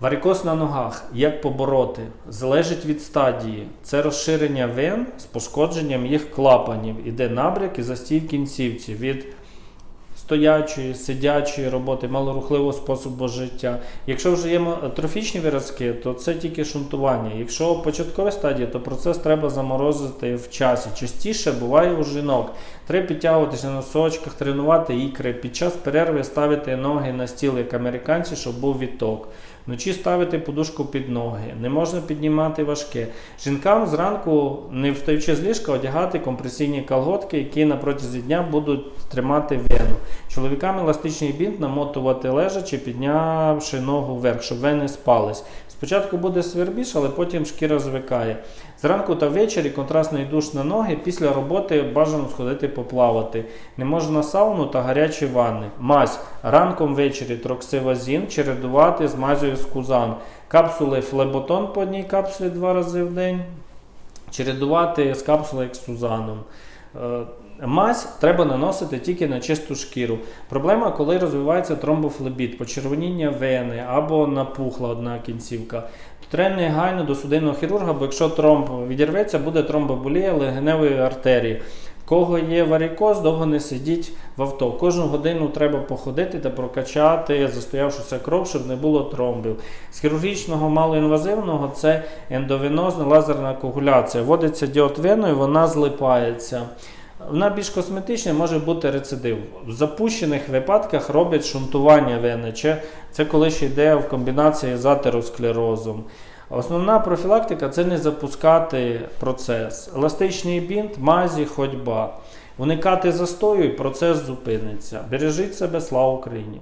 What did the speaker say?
Варикоз на ногах, як побороти, залежить від стадії. Це розширення вен з пошкодженням їх клапанів. Іде набряк і застій в кінцівці від стоячої, сидячої роботи, малорухливого способу життя. Якщо вже є трофічні виразки, то це тільки шунтування. Якщо початкова стадія, то процес треба заморозити в часі. Частіше буває у жінок. Треба підтягуватися на носочках, тренувати ікри. Під час перерви ставити ноги на стіл, як американці, щоб був відток. Вночі ставити подушку під ноги. Не можна піднімати важке. Жінкам зранку, не встаючи з ліжка, одягати компресійні колготки, які на протязі дня будуть тримати вену. Чоловікам еластичний бінт намотувати лежачи, піднявши ногу вверх, щоб вени спались. Спочатку буде свербіж, але потім шкіра звикає. Зранку та ввечері контрастний душ на ноги. Після роботи бажано сходити поплавати. Не можна сауну та гарячі ванни. Мазь ранком ввечері троксивазін чередувати з мазю з кузан. Капсули флеботон по одній капсулі два рази в день. Чередувати з капсулою з сузаном. Е, Мазь треба наносити тільки на чисту шкіру. Проблема, коли розвивається тромбофлебіт, почервоніння вени або напухла одна кінцівка. Треба негайно до судинного хірурга, бо якщо тромб відірветься, буде тромбоболія легеневої артерії. Кого є варікоз, довго не сидіть в авто. Кожну годину треба походити та прокачати застоявшуся кров, щоб не було тромбів. З хірургічного малоінвазивного це ендовенозна лазерна коагуляція. Вводиться діотвеною, вона злипається. Вона більш косметична, може бути рецидив. В запущених випадках роблять шунтування ВНЧ, Це коли ще йде в комбінації з атеросклерозом. Основна профілактика це не запускати процес. Еластичний бінт, мазі, ходьба. Уникати застою і процес зупиниться. Бережіть себе, слава Україні!